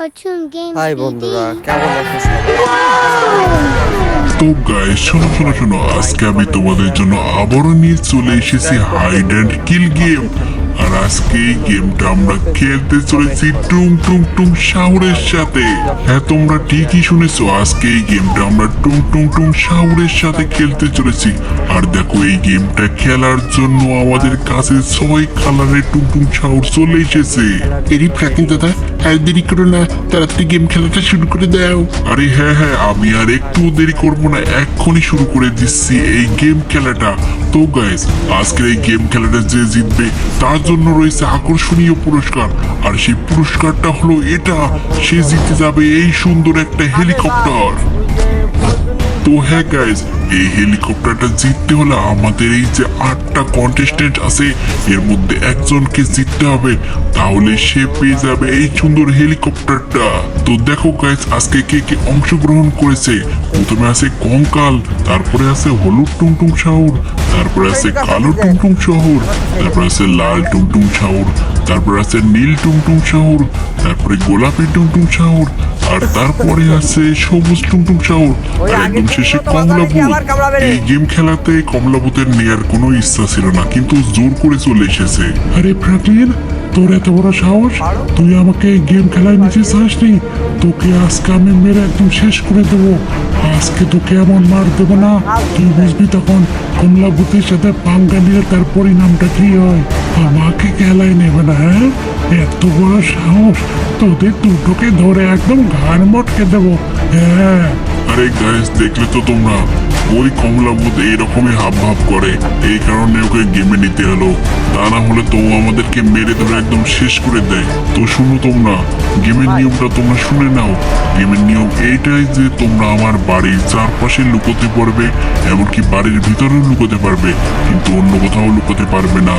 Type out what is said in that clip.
High বন্ধুরা কেমন আছো তো গাইস শোনো শোনো শোনো আজকে আমি তোমাদের জন্য আবারও নিয়ে চলে এসেছি হাইড অ্যান্ড কিল গেম আর আজকে এই গেমটা আমরা খেলতে চলেছি টুং টুং টুং শাওরের সাথে। হ্যাঁ তোমরা ঠিকই শুনেছো আজকে এই গেমটা আমরা টুং টুং টুং শাওরের সাথে খেলতে চলেছি। আর দেখো এই গেমটা খেলার জন্য আমাদের কাছে ছয় কালারের টুং টুং শাওর চলে এসেছে। এরই প্রাকীন দাদা? আর দেরি করো না। তাড়াতাড়ি গেম খেলাটা শুরু করে দাও। আরে হ্যাঁ হ্যাঁ আমি আর একটু দেরি করব না। এক্ষুনি শুরু করে দিচ্ছি এই গেম খেলাটা। তো গাইস আজকের এই গেম খেলাটা যে জিতবে, তার জন্য রয়েছে আকর্ষণীয় পুরস্কার। আর সেই পুরস্কারটা হলো এটা। সে জিতে যাবে এই সুন্দর একটা হেলিকপ্টার তো হ্যাঁ গাইজ এই হেলিকপ্টারটা জিততে হলে আমাদের এই যে আটটা কন্টেস্টেন্ট আছে এর মধ্যে একজনকে জিততে হবে তাহলে সে পেয়ে যাবে এই সুন্দর হেলিকপ্টারটা তো দেখো গাইজ আজকে কে কে অংশগ্রহণ করেছে? প্রথমে আছে কঙ্কাল তারপরে আছে হলুদ টুংটুং শাহর তারপরে আছে কালো টুংটুং শহর তারপরে আছে লাল টুংটুং শহর তারপরে আছে নীল টুংটুং শহর তারপরে গোলাপি টুংটুং শহর আর তারপরে আছে সবুজ টুমটুম শহর আর একদম শেষে কমলাপুর এই গেম খেলাতে কমলাপুতের নেয়ার কোনো ইচ্ছা ছিল না কিন্তু জোর করে চলে এসেছে। আরে ফ্রাঙ্কলিন তোর এত বড় সাহস? তুই আমাকে গেম খেলায় নিতে চাসনি? তোকে আজকে আমি মেরে একদম শেষ করে দেবো। আজকে তোকে এমন মার দেবো না। তুই বুঝবি তখন কমলা বুথের সাথে পাঙ্গা নিয়ে তার পরিণামটা কি হয়? আমাকে খেলায় নেবে না হ্যাঁ? এত বড় সাহস। তোদের দুটোকে ধরে একদম ঘাড় মটকে দেবো। হ্যাঁ। আরে দেখলে তো তোমরা। ওই কমলা বুথ এইরকমই হাব ভাব করে। এই কারণে ওকে গেমে নিতে হলো তা না হলে তো আমাদেরকে মেরে ধরে একদম শেষ করে দেয়। তো শুনো তোমরা গেমের নিয়মটা তোমরা শুনে নাও। গেমের নিয়ম এইটাই যে তোমরা আমার বাড়ির চারপাশে লুকোতে পারবে এমনকি বাড়ির ভিতরেও লুকোতে পারবে কিন্তু অন্য কোথাও লুকোতে পারবে না।